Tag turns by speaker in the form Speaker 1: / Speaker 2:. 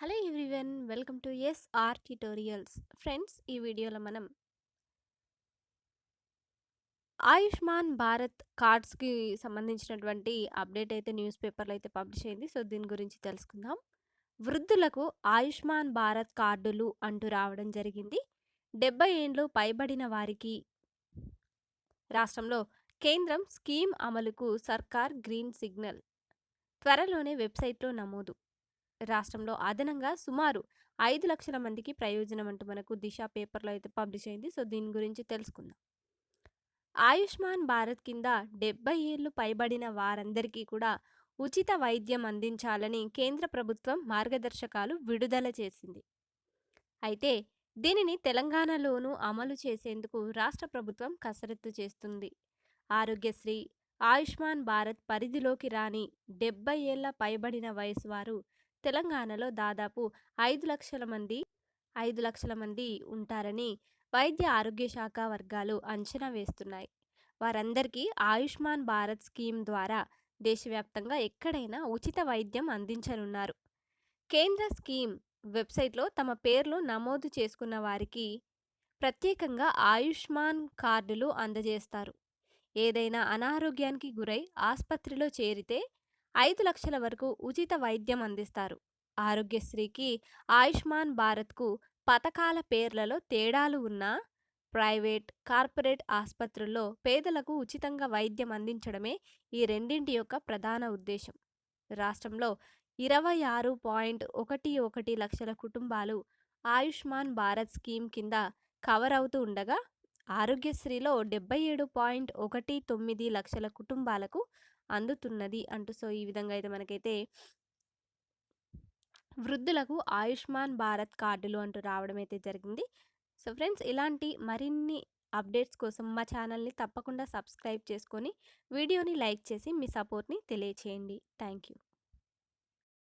Speaker 1: Hello everyone welcome to S R tutorials. Friends ఈ వీడియోలో మనం ఆయుష్మాన్ భారత్ కార్డ్స్కి సంబంధించినటువంటి అప్డేట్ అయితే న్యూస్ పేపర్లో అయితే పబ్లిష్ అయింది. సో దీని గురించి తెలుసుకుందాం. వృద్ధులకు ఆయుష్మాన్ భారత్ కార్డులు అంటూ రావడం జరిగింది. డెబ్బై ఏండ్లు పైబడిన వారికి రాష్ట్రంలో కేంద్రం స్కీమ్ అమలుకు సర్కార్ గ్రీన్ సిగ్నల్. త్వరలోనే వెబ్సైట్లో నమోదు. రాష్ట్రంలో అదనంగా సుమారు ఐదు లక్షల మందికి ప్రయోజనం అంటూ మనకు దిశ పేపర్లో అయితే పబ్లిష్ అయింది. సో దీని గురించి తెలుసుకుందాం. ఆయుష్మాన్ భారత్ కింద డెబ్బై ఏళ్ళు పైబడిన వారందరికీ కూడా ఉచిత వైద్యం అందించాలని కేంద్ర ప్రభుత్వం మార్గదర్శకాలు విడుదల చేసింది. అయితే దీనిని తెలంగాణలోనూ అమలు చేసేందుకు రాష్ట్ర ప్రభుత్వం కసరత్తు చేస్తుంది. ఆరోగ్యశ్రీ ఆయుష్మాన్ భారత్ పరిధిలోకి రాని డెబ్బై ఏళ్ళ పైబడిన వయసు వారు తెలంగాణలో దాదాపు ఐదు లక్షల మంది ఐదు లక్షల మంది ఉంటారని వైద్య ఆరోగ్య శాఖ వర్గాలు అంచనా వేస్తున్నాయి. వారందరికీ ఆయుష్మాన్ భారత్ స్కీమ్ ద్వారా దేశవ్యాప్తంగా ఎక్కడైనా ఉచిత వైద్యం అందించనున్నారు. కేంద్ర స్కీమ్ వెబ్సైట్లో తమ పేర్లు నమోదు చేసుకున్న వారికి ప్రత్యేకంగా ఆయుష్మాన్ కార్డులు అందజేస్తారు. ఏదైనా అనారోగ్యానికి గురై ఆసుపత్రిలో చేరితే ఐదు లక్షల వరకు ఉచిత వైద్యం అందిస్తారు. ఆరోగ్యశ్రీకి ఆయుష్మాన్ భారత్కు పథకాల పేర్లలో తేడాలు ఉన్నా ప్రైవేట్ కార్పొరేట్ ఆసుపత్రుల్లో పేదలకు ఉచితంగా వైద్యం అందించడమే ఈ రెండింటి యొక్క ప్రధాన ఉద్దేశం. రాష్ట్రంలో ఇరవై ఆరు పాయింట్ ఒకటి ఒకటి లక్షల కుటుంబాలు ఆయుష్మాన్ భారత్ స్కీమ్ కింద కవర్ అవుతూ ఉండగా ఆరోగ్యశ్రీలో డెబ్బై ఏడు పాయింట్ ఒకటి తొమ్మిది లక్షల కుటుంబాలకు అందుతున్నది అంటూ సో ఈ విధంగా అయితే మనకైతే వృద్ధులకు ఆయుష్మాన్ భారత్ కార్డులు అంటూ రావడం అయితే జరిగింది. సో ఫ్రెండ్స్ ఇలాంటి మరిన్ని అప్డేట్స్ కోసం మా ఛానల్ని తప్పకుండా సబ్స్క్రైబ్ చేసుకొని వీడియోని లైక్ చేసి మీ సపోర్ట్ని తెలియచేయండి. Thank you